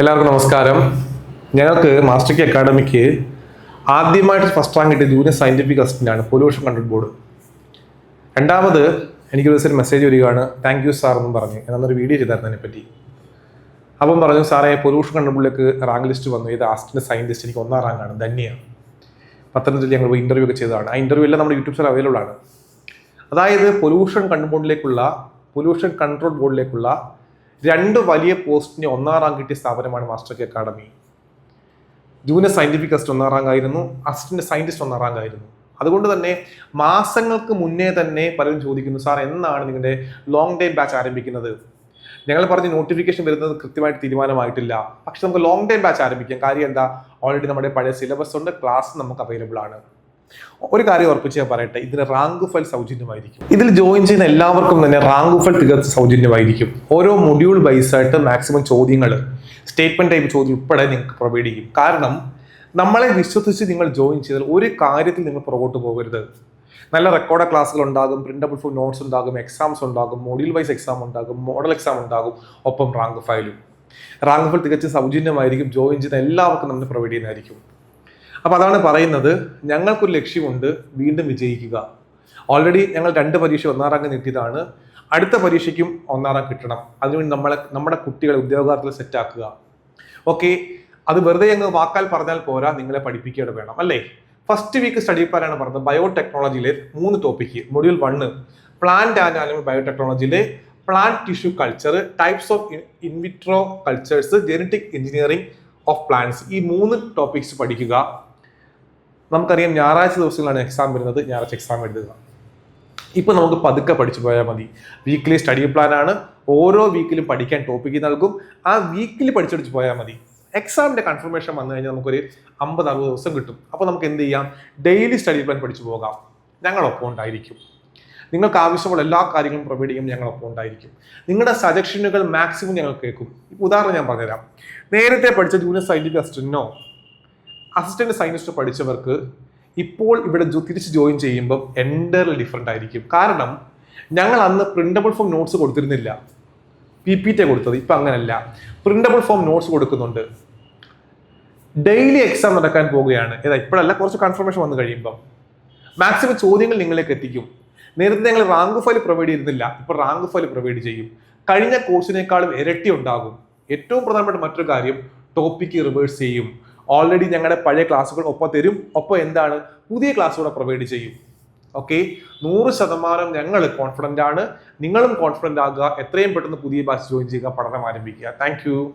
എല്ലാവർക്കും നമസ്കാരം. ഞങ്ങൾക്ക് മാസ്റ്റർ കെ അക്കാഡമിക്ക് ആദ്യമായിട്ട് ഫസ്റ്റ് റാങ്ക് കിട്ടിയ ജൂനിയർ സയന്റിഫിക് അസിസ്റ്റന്റാണ് പൊല്യൂഷൻ കൺട്രോൾ ബോർഡ് രണ്ടാമത് എനിക്ക് ഒരു ദിവസം മെസ്സേജ് വരികയാണ് താങ്ക് യു സാർ എന്നും പറഞ്ഞ്. എന്നൊരു വീഡിയോ ചെയ്തായിരുന്നു അതിനെപ്പറ്റി. അപ്പം പറഞ്ഞു സാറേ പൊല്യൂഷൻ കൺട്രോൾ ബോർഡിലേക്ക് റാങ്ക് ലിസ്റ്റ് വന്നു. ഇത് ആസ്റ്റിന്റെ സയന്റിസ്റ്റ് എനിക്ക് ഒന്നാം റാങ്കാണ് ധന്യാണ് പത്തനംതിട്ടയിൽ ഞങ്ങൾ ഇന്റർവ്യൂ ഒക്കെ ചെയ്തതാണ്. ആ ഇന്റർവ്യൂ എല്ലാം നമ്മുടെ യൂട്യൂബ് ചാനൽ അവൈലബിൾ ആണ്. അതായത് പൊല്യൂഷൻ കൺട്രോൾ ബോർഡിലേക്കുള്ള പൊല്യൂഷൻ കൺട്രോൾ ബോർഡിലേക്കുള്ള രണ്ട് വലിയ പോസ്റ്റിന് ഒന്നാം റാങ്ക് കിട്ടിയ സ്ഥാപനമാണ് master K academy junior scientific assist ഒന്നാം റാങ്ക് ആയിരുന്നു സയന്റിസ്റ്റ് ഒന്നാം റാങ്ക് ആയിരുന്നു. അതുകൊണ്ട് തന്നെ മാസങ്ങൾക്ക് മുന്നേ തന്നെ പലരും ചോദിക്കുന്നു സാർ എന്നാണ് നിങ്ങളുടെ ലോങ് ടൈം ബാച്ച് ആരംഭിക്കുന്നത്? ഞങ്ങൾ പറഞ്ഞ് നോട്ടിഫിക്കേഷൻ വരുന്നത് കൃത്യമായിട്ട് തീരുമാനമായിട്ടില്ല. പക്ഷെ നമുക്ക് ലോങ് ടൈം ബാച്ച് ആരംഭിക്കാം. കാര്യം എന്താ? ഓൾറെഡി നമ്മുടെ പഴയ സിലബസ് ഉണ്ട് ക്ലാസ് നമുക്ക് അവൈലബിൾ ആണ്. ഒരു കാര്യം ഉറപ്പിച്ച് ഞാൻ പറയട്ടെ ഇതിന് റാങ്ക് ഫയൽ സൗജന്യമായിരിക്കും. ഇതിൽ ജോയിൻ ചെയ്യുന്ന എല്ലാവർക്കും തന്നെ റാങ്ക് ഫയൽ തികച്ചും സൗജന്യമായിരിക്കും. ഓരോ മൊഡ്യൂൾ ബൈസായിട്ട് മാക്സിമം ചോദ്യങ്ങൾ സ്റ്റേറ്റ്മെന്റ് ടൈപ്പ് ചോദ്യം ഉൾപ്പെടെ നിങ്ങൾക്ക് പ്രൊവൈഡ് ചെയ്യും. കാരണം നമ്മളെ വിശ്വസിച്ച് നിങ്ങൾ ജോയിൻ ചെയ്താൽ ഒരു കാര്യത്തിൽ നിങ്ങൾ പുറകോട്ട് പോകരുത്. നല്ല റെക്കോർഡ് ക്ലാസ്സുകൾ ഉണ്ടാകും പ്രിന്റബിൾ ഫുൾ നോട്ട്സ് ഉണ്ടാകും എക്സാംസ് ഉണ്ടാകും മൊഡ്യൂൾ വൈസ് എക്സാം ഉണ്ടാകും മോഡൽ എക്സാം ഉണ്ടാകും ഒപ്പം റാങ്ക് ഫയലും. റാങ്ക് ഫയൽ തികച്ചും സൗജന്യമായിരിക്കും. ജോയിൻ ചെയ്യുന്ന എല്ലാവർക്കും നമ്മൾ പ്രൊവൈഡ് ചെയ്യുന്നതായിരിക്കും. അപ്പൊ അതാണ് പറയുന്നത് ഞങ്ങൾക്കൊരു ലക്ഷ്യമുണ്ട് വീണ്ടും വിജയിക്കുക. ഓൾറെഡി ഞങ്ങൾ രണ്ട് പരീക്ഷ ഒന്നാം റാങ്ക് നേടിയതാണ് അടുത്ത പരീക്ഷയ്ക്കും ഒന്നാം റാങ്ക് കിട്ടണം. അതിനുവേണ്ടി നമ്മളെ നമ്മുടെ കുട്ടികളെ ഉദ്യോഗാർത്ഥികളെ സെറ്റാക്കുക ഓക്കെ അത് വെറുതെ അങ്ങ് വാക്കാൽ പറഞ്ഞാൽ പോരാ നിങ്ങളെ പഠിപ്പിക്കുകയാണ് വേണം അല്ലേ? ഫസ്റ്റ് വീക്ക് സ്റ്റഡി പ്ലാനാണ് പറഞ്ഞത് ബയോടെക്നോളജിയിലെ മൂന്ന് topic module one plant and ബയോടെക്നോളജിയിലെ plant tissue culture types of in vitro cultures genetic engineering of plants ഈ മൂന്ന് ടോപ്പിക്സ് പഠിക്കുക. നമുക്കറിയാം ഞായറാഴ്ച ദിവസങ്ങളാണ് എക്സാം വരുന്നത്. ഞായറാഴ്ച എക്സാം എഴുതുക ഇപ്പൊ നമുക്ക് പതുക്കെ പഠിച്ചു പോയാൽ മതി. വീക്കിലി സ്റ്റഡി പ്ലാൻ ആണ്. ഓരോ വീക്കിലും പഠിക്കാൻ ടോപ്പിക്ക് നൽകും. ആ വീക്കിൽ പഠിച്ചടിച്ച് പോയാൽ മതി. എക്സാമിന്റെ കൺഫർമേഷൻ വന്നു കഴിഞ്ഞാൽ നമുക്കൊരു അമ്പത് അറുപത് ദിവസം കിട്ടും. അപ്പോൾ നമുക്ക് എന്ത് ചെയ്യാം? ഡെയിലി സ്റ്റഡി പ്ലാൻ പഠിച്ചു പോകാം. ഞങ്ങളൊപ്പം ഉണ്ടായിരിക്കും. നിങ്ങൾക്ക് ആവശ്യമുള്ള എല്ലാ കാര്യങ്ങളും പ്രൊവൈഡ് ചെയ്യും ഞങ്ങളൊപ്പം ഉണ്ടായിരിക്കും. നിങ്ങളുടെ സജഷനുകൾ മാക്സിമം ഞങ്ങൾ കേൾക്കും. ഉദാഹരണം ഞാൻ പറഞ്ഞുതരാം. നേരത്തെ പഠിച്ച ജൂനിയർ സയന്റിഫിക് അസിസ്റ്റന്റിനോ അസിസ്റ്റന്റ് സയന്റിസ്റ്റ് പഠിച്ചവർക്ക് ഇപ്പോൾ ഇവിടെ തിരിച്ച് ജോയിൻ ചെയ്യുമ്പോൾ എന്റർലി ഡിഫറെന്റ് ആയിരിക്കും. കാരണം ഞങ്ങൾ അന്ന് പ്രിന്റബിൾ ഫോം നോട്ട്സ് കൊടുത്തിരുന്നില്ല. പി പി ടി കൊടുത്തത് ഇപ്പം അങ്ങനല്ല. പ്രിന്റബിൾ ഫോം നോട്ട്സ് കൊടുക്കുന്നുണ്ട്. ഡെയിലി എക്സാം നടക്കാൻ പോവുകയാണ്. ഏതാ ഇപ്പോഴല്ല കുറച്ച് കൺഫർമേഷൻ വന്നു കഴിയുമ്പോൾ മാക്സിമം ചോദ്യങ്ങൾ നിങ്ങളിലേക്ക് എത്തിക്കും. നേരത്തെ ഞങ്ങൾ റാങ്ക് ഫയൽ പ്രൊവൈഡ് ചെയ്തിരുന്നില്ല. ഇപ്പോൾ റാങ്ക് ഫയൽ പ്രൊവൈഡ് ചെയ്യും. കഴിഞ്ഞ കോഴ്സിനേക്കാളും ഇരട്ടി ഉണ്ടാകും. ഏറ്റവും പ്രധാനപ്പെട്ട മറ്റൊരു കാര്യം ടോപ്പിക്ക് റിവേഴ്സ് ചെയ്യും. ഓൾറെഡി ഞങ്ങളുടെ പഴയ ക്ലാസ്സുകൾ ഒപ്പം തരും. ഒപ്പം എന്താണ്? പുതിയ ക്ലാസ് ക്ലാസ്സുകൂടെ പ്രൊവൈഡ് ചെയ്യും. ഓക്കെ നൂറ് ശതമാനം ഞങ്ങൾ കോൺഫിഡന്റ് ആണ്. നിങ്ങളും കോൺഫിഡന്റ് ആകുക. എത്രയും പെട്ടെന്ന് പുതിയ ബാച്ച് ജോയിൻ ചെയ്യുക പഠനം ആരംഭിക്കുക. താങ്ക്